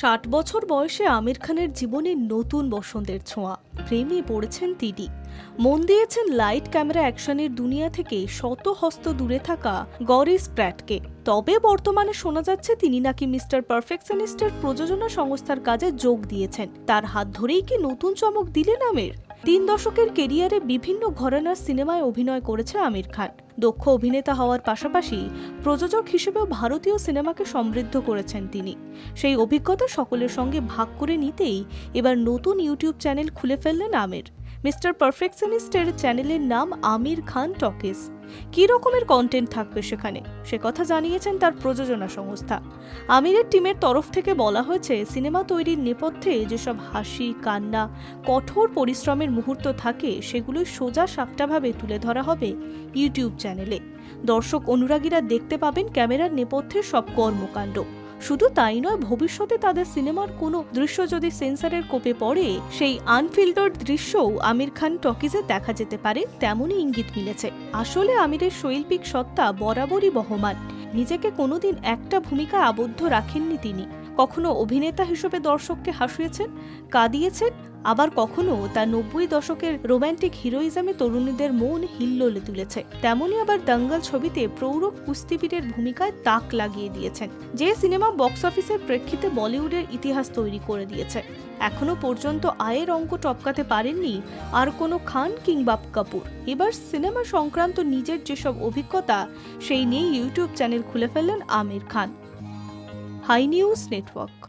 ষাট বছর বয়সে আমির খানের জীবনে নতুন বসন্তের ছোঁয়া। প্রেমে পড়েছেন তিনি। মন দিয়েছেন লাইট ক্যামেরা অ্যাকশনের দুনিয়া থেকে শত হস্ত দূরে থাকা গরিস প্র্যাটকে তবে বর্তমানে শোনা যাচ্ছে তিনি নাকি মিস্টার পারফেকশনিস্টের প্রযোজনা সংস্থার কাজে যোগ দিয়েছেন। তার হাত ধরেই কি নতুন চমক দিলেন আমির? তিন দশকের কেরিয়ারে বিভিন্ন ঘরানার সিনেমায় অভিনয় করেছে আমির খান। দক্ষ অভিনেতা হওয়ার পাশাপাশি প্রযোজক হিসেবেও ভারতীয় সিনেমাকে সমৃদ্ধ করেছেন তিনি। সেই অভিজ্ঞতা সকলের সঙ্গে ভাগ করে নিতেই এবার নতুন ইউটিউব চ্যানেল খুলে ফেললেন আমির। মিস্টার পারফেকশনিস্টের চ্যানেলের নাম আমির খান টকিস। কী রকমের কন্টেন্ট থাকবে সেখানে? সে কথা জানিয়েছেন তার প্রযোজনা সংস্থা। আমিরের টিমের তরফ থেকে বলা হয়েছে, সিনেমা তৈরির নেপথ্যে যেসব হাসি, কান্না, কঠোর পরিশ্রমের মুহূর্ত থাকে, সেগুলোই সোজা সাপটাভাবে তুলে ধরা হবে ইউটিউব চ্যানেলে। দর্শক অনুরাগীরা দেখতে পাবেন ক্যামেরার নেপথ্যে সব কর্মকাণ্ড। শুধু তাই নয়, ভবিষ্যতে তাদের সিনেমার কোনো দৃশ্য যদি সেন্সারের কোপে পড়ে, সেই আনফিল্টার্ড দৃশ্যও আমির খান টকিজে দেখা যেতে পারে, তেমনই ইঙ্গিত মিলেছে। আসলে আমিরের শৈল্পিক সত্তা বরাবরই বহমান। নিজেকে কোনোদিন একটা ভূমিকা আবদ্ধ রাখেননি তিনি। কখনো অভিনেতা হিসেবে দর্শককে হাসিয়েছেন, কাঁদিয়েছেন, আবার কখনো তার নব্বই দশকের রোম্যান্টিক হিরোইজমে তরুণীদের মন হিল্লোলে তুলেছে। তেমনই আবার দাঙ্গাল ছবিতে প্রৌঢ় কুস্তিবীরের ভূমিকায় তাক লাগিয়ে দিয়েছেন, যে সিনেমা বক্স অফিসের প্রেক্ষিতে বলিউডের ইতিহাস তৈরি করে দিয়েছে। এখনও পর্যন্ত আয়ের অঙ্ক টপকাতে পারেননি আর কোনো খান কিংবা কাপুর। এবার সিনেমা সংক্রান্ত নিজের যেসব অভিজ্ঞতা, সেই নিয়ে ইউটিউব চ্যানেল খুলে ফেললেন Aamir Khan. High news network